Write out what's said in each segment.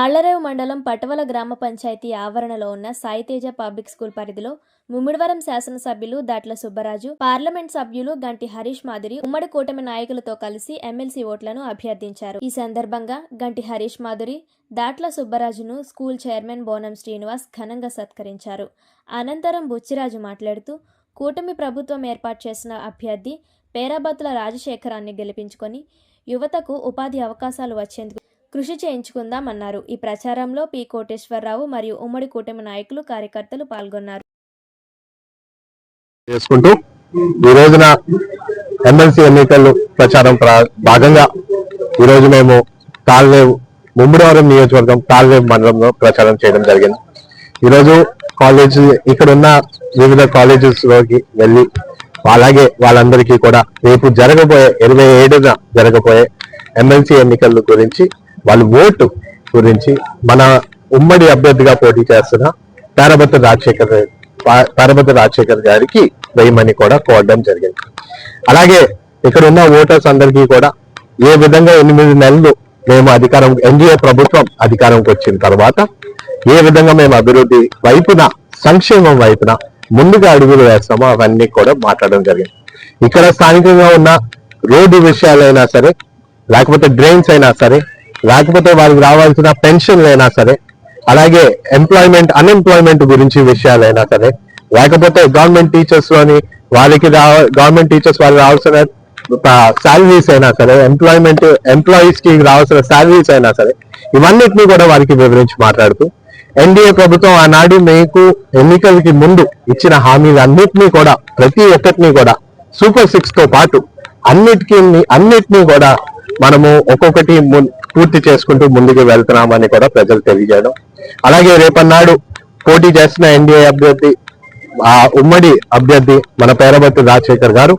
తాళ్ళరేవు మండలం పటవల గ్రామ పంచాయతీ ఆవరణలో ఉన్న సాయితేజ పబ్లిక్ స్కూల్ పరిధిలో ముమ్మిడివరం శాసనసభ్యులు దాట్ల సుబ్బరాజు పార్లమెంట్ సభ్యులు గంటి హరీష్ మాదిరి ఉమ్మడి కూటమి నాయకులతో కలిసి ఎమ్మెల్సీ ఓట్లను అభ్యర్థించారు. ఈ సందర్భంగా గంటి హరీష్ మాధురి దాట్ల సుబ్బరాజును స్కూల్ చైర్మన్ బోనం శ్రీనివాస్ ఘనంగా సత్కరించారు. అనంతరం బుచ్చిరాజు మాట్లాడుతూ కూటమి ప్రభుత్వం ఏర్పాటు చేసిన అభ్యర్థి పేరాబత్తుల రాజశేఖరాన్ని గెలిపించుకొని యువతకు ఉపాధి అవకాశాలు వచ్చేందుకు కృషి చేయించుకుందామన్నారు. ఈ ప్రచారంలో పి. కోటేశ్వరరావు మరియు ఉమ్మడి కూటమి నాయకులు కార్యకర్తలు పాల్గొన్నారు. చేసుకుంటూ ఈ రోజున ఎమ్మెల్సీ ఎన్నికలు ప్రచారం ప్రా- భాగంగా ఈ రోజు మేము కాల్వేవ్ ముమ్మడివారం నియోజకవర్గం కాల్వేవ్ మండలంలో ప్రచారం చేయడం జరిగింది. ఈ రోజు కాలేజ్ ఇక్కడ ఉన్న వివిధ కాలేజెస్లోకి వెళ్ళి అలాగే వాళ్ళందరికీ కూడా రేపు జరగబోయే ఇరవై ఏడున జరగబోయే ఎమ్మెల్సీ ఎన్నికల గురించి వాళ్ళ ఓటు గురించి మన ఉమ్మడి అభ్యర్థిగా పోటీ చేస్తున్న తారబత్త రాజశేఖర్ పా- తారబత్త రాజశేఖర్ గారికి వేయమని కూడా కోరడం జరిగింది. అలాగే ఇక్కడ ఉన్న ఓటర్స్ అందరికీ కూడా ఏ విధంగా ఎనిమిది నెలలు మేము అధికారం ఎన్డీఏ ప్రభుత్వం అధికారంకి వచ్చిన తర్వాత ఏ విధంగా మేము అభివృద్ధి వైపున సంక్షేమం వైపున ముందుగా అడుగులు వేస్తామో అవన్నీ కూడా మాట్లాడడం జరిగింది. ఇక్కడ స్థానికంగా ఉన్న రోడ్డు విషయాలైనా సరే లేకపోతే డ్రైన్స్ అయినా సరే లేకపోతే వారికి రావాల్సిన పెన్షన్లు అయినా సరే అలాగే ఎంప్లాయ్మెంట్ అన్ఎంప్లాయ్మెంట్ గురించి విషయాలైనా సరే లేకపోతే గవర్నమెంట్ టీచర్స్లోని వాళ్ళకి రావ గవర్నమెంట్ టీచర్స్ వాళ్ళకి రావాల్సిన శాలరీస్ అయినా సరే ఎంప్లాయ్మెంట్ ఎంప్లాయీస్కి రావాల్సిన శాలరీస్ అయినా సరే ఇవన్నిటిని కూడా వారికి వివరించి మాట్లాడుతూ ఎన్డీఏ ప్రభుత్వం ఆనాడు మీకు ఎన్నికలకి ముందు ఇచ్చిన హామీలన్నిటినీ కూడా ప్రతి ఒక్కటిని కూడా సూపర్ సిక్స్తో పాటు అన్నిటికీ అన్నిటినీ కూడా మనము ఒక్కొక్కటి పూర్తి చేసుకుంటూ ముందుకు వెళ్తున్నామని కూడా ప్రజలు తెలియజేయడం. అలాగే రేపన్నాడు పోటీ చేస్తున్న ఎన్డీఏ అభ్యర్థి ఆ ఉమ్మడి అభ్యర్థి మన పేరబర్తి రాజశేఖర్ గారు.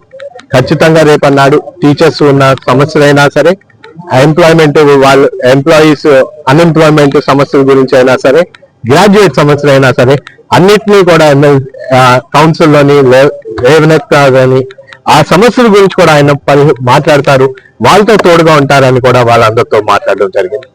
ఖచ్చితంగా రేపన్నాడు టీచర్స్ ఉన్న సమస్యలైనా సరే ఎంప్లాయ్మెంట్ వాళ్ళు ఎంప్లాయీస్ అన్ఎంప్లాయ్మెంట్ సమస్యల గురించి అయినా సరే గ్రాడ్యుయేట్ సమస్యలు అయినా సరే అన్నిటినీ కూడా కౌన్సిల్లోని లేవనెత్ కానీ ఆ సమస్యల గురించి కూడా ఆయన మాట్లాడతారు. వాళ్ళతో తోడుగా ఉంటారని కూడా వాళ్ళందరితో మాట్లాడడం జరిగింది.